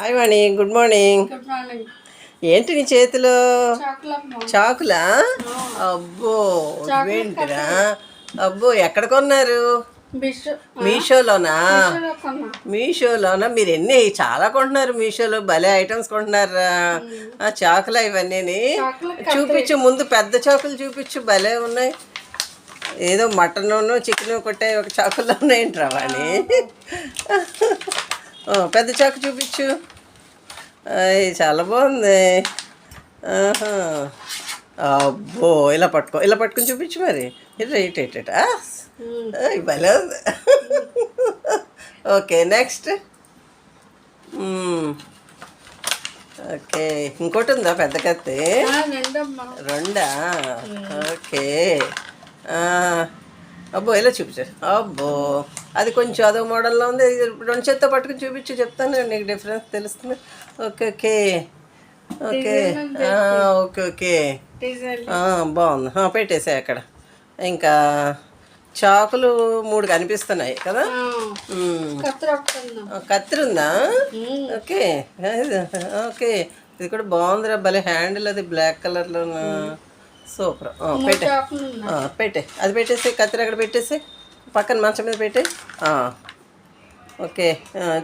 Hi వాణి good morning ఏంటి నీ చేతిలో? చాకులా? అబ్బో ఏంటిరా అబ్బో ఎక్కడ కొన్నారు? మీషోలోనా? మీషోలోనా? మీరు ఎన్ని చాలా కొంటున్నారు మీషోలో. భలే ఐటమ్స్ కొంటున్నారా ఆ చాకులా ఇవన్నీ చూపించు ముందు పెద్ద చాకులు చూపించు. భలే ఉన్నాయి. ఏదో మటన్ చికెన్ కొట్టే ఒక చాకుల్లో ఉన్నాయంట్రా వాణి. పెద్ద చాకు చూపించు. చాలా బాగుంది. అబ్బో ఇలా పట్టుకో ఇలా పట్టుకొని చూపించు మరి. ఇటు ఇటు ఇటు. ఇటు. భలే ఉంది. Okay next. ఓకే ఇంకోటి ఉందా పెద్ద కత్తి? రెండా? ఓకే. అబ్బో ఇలా చూపించు అబ్బో అది కొంచెం అదో మోడల్లో ఉంది. రెండు చేత్తో పట్టుకుని చూపించు చెప్తాను నీకు డిఫరెన్స్ తెలుస్తుంది. Okay okay. Okay. Okay okay. బాగుంది. పెట్టేసాయి అక్కడ. ఇంకా చాకులు మూడు కనిపిస్తున్నాయి కదా? కత్తిరి ఉందా? ఓకే. ఓకే. ఇది కూడా బాగుందిరా. భలే హ్యాండిల్ అది బ్లాక్ కలర్లో సూపర్. పెట్టే. పెట్టే. అది పెట్టేసి కత్తిరి అక్కడ పెట్టేసి పక్కన మంచం మీద పెట్టే. ఓకే.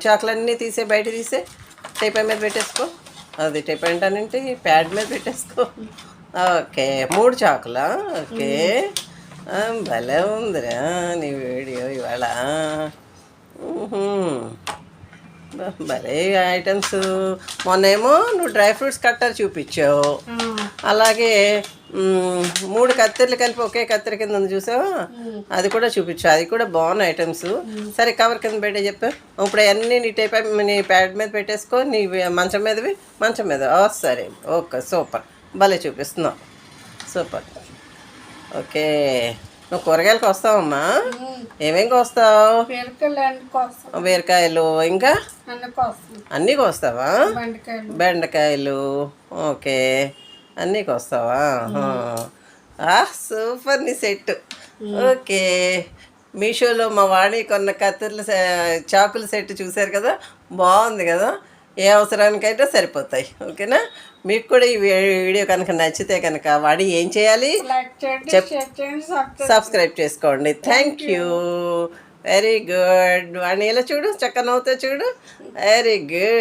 చాకులన్నీ తీసే బయట తీసే టేపై మీద పెట్టేసుకో. అది టేప్ ఏంటనంటే ప్యాడ్ మీద పెట్టేసుకో. ఓకే. మూడు చాకులా? ఓకే. భలే ఉందిరా నీ వీడియో ఇవాళ. భలే ఐటమ్స్. మొన్నేమో నువ్వు డ్రై ఫ్రూట్స్ కట్టర్ చూపించావు. అలాగే మూడు కత్తెరలు కలిపి ఒకే కత్తెర కింద ఉంది చూసావా? అది కూడా చూపించు. అది కూడా బాగున్న ఐటమ్స్ సరే కవర్ కింద పెట్టే చెప్పు. ఇప్పుడు అన్నీ నీ టైప్ నీ ప్యాడ్ మీద పెట్టేసుకో నీ మంచం మీదవి మంచం మీద. సరే. Okay super. భలే చూపిస్తున్నావు. సూపర్. ఓకే. నువ్వు కూరగాయలకు వస్తావమ్మా? ఏమేం కోస్తావు? బీరకాయలు ఇంకా? అన్ని కోసం అన్నీ కోస్తావా? బెండకాయలు. ఓకే. అన్నీ కోస్తావా ఆ, సూపర్ నీ సెట్ ఓకే. మీషోలో మా వాణి కొన్న కత్తిర్ల చాకుల సెట్ చూశారు కదా? బాగుంది కదా? ఏ అవసరానికైనా సరిపోతాయి. ఓకేనా? మీకు కూడా ఈ వీడియో కనుక నచ్చితే కనుక వాడి ఏం చేయాలి? సబ్స్క్రైబ్ చేసుకోండి. Thank you. Very good. వాడిని ఇలా చూడు? చక్కగా నవ్వుతా చూడు. Very good.